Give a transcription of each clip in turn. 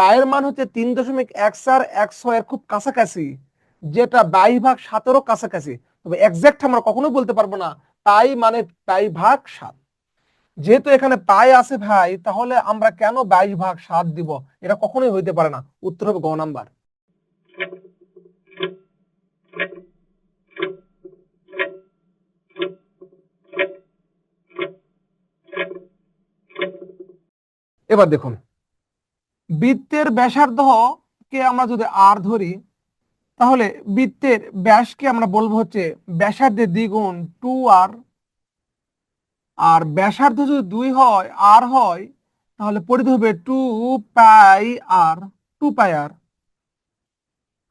পায়ের মান হচ্ছে তিন দশমিক এক চার, এক ছয়ের খুব কাছাকাছি, যেটা বাই ভাগ সাতেরও কাছাকাছি। তবে এক্সাক্ট আমরা কখনোই বলতে পারব না পাই মানে পাই ভাগ সাত। যেহেতু এখানে পাই আছে ভাই, তাহলে আমরা কেন বাইশ ভাগ সাত দিব? এটা কখনোই হইতে পারে না। উত্তর হবে গ নাম্বার। এবার দেখুন বৃত্তের ব্যাসার্ধ কে আমরা যদি আর ধরি, তাহলে বৃত্তের ব্যাসকে আমরা বলব হচ্ছে ব্যাসার্ধের দ্বিগুণ টু আর আর ব্যাসার্ধ যদি দুই হয় আর হয়, তাহলে পরিধি হবে টু পাই আর টু পাই আর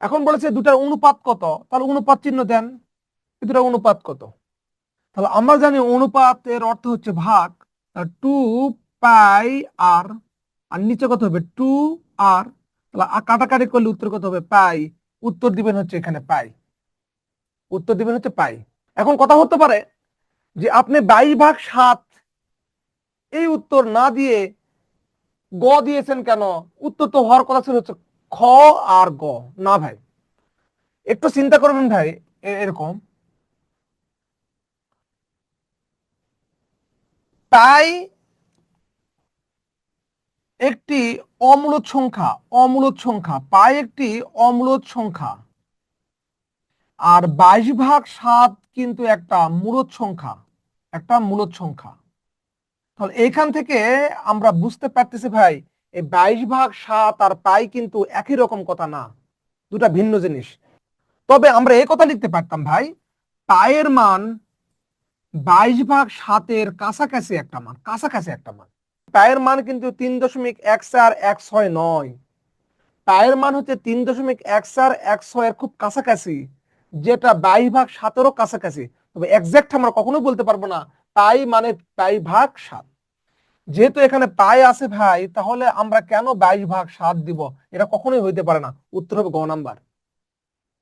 এখন বলেছে দুটার অনুপাত কত? তাহলে অনুপাত চিহ্ন দেন দুটার অনুপাত কত? তাহলে আমরা জানি অনুপাতের অর্থ হচ্ছে ভাগ টু পাই আর আর নিচে কত হবে? টু আর তাহলে কাটাকাটি করলে উত্তর কত হবে? পাই। উত্তর দিবেন হচ্ছে এখানে পাই। উত্তর দিবেন হচ্ছে পাই। এখন কথা হতে পারে যে আপনি বাইশ ভাগ সাত এই উত্তর না দিয়ে গ দিয়েছেন কেন? উত্তর তো হওয়ার কথা ছিল হচ্ছে খ আর গ। না ভাই। একটু চিন্তা করবেন ভাই এরকম। তাই একটি অমূলত সংখ্যা অমূলত সংখ্যা, পাই একটি অমূলত সংখ্যা। আর বাইশ ভাগ সাত কিন্তু একটা মূলত সংখ্যা, একটা মূলত সংখ্যা। তাহলে এইখান থেকে আমরা বুঝতে পারতেছি ভাই, এই বাইশ ভাগ সাত আর পাই কিন্তু একই রকম কথা না, দুটা ভিন্ন জিনিস। তবে আমরা এই কথা লিখতে পারতাম ভাই পায়ের মান বাইশ ভাগ সাতের কাছাকাছি একটা মান, কাছাকাছি একটা মান। পায়ের মান কিন্তু তিন দশমিক এক চার এক ছয় নয়। পায়ের মান হচ্ছে তিন দশমিক এক চার এক ছয়ের খুব কাছাকাছি, যেটা বাইশ ভাগ সাতেরও কাছাকাছি। তবে এক্সাক্ট আমরা কখনোই বলতে পারব না পাই মানে পাই ভাগ সাত। যেহেতু এখানে পাই আছে ভাই, তাহলে আমরা কেন বাইশ ভাগ সাত দিব? এটা কখনোই হইতে পারে না। উত্তর হবে গ নাম্বার।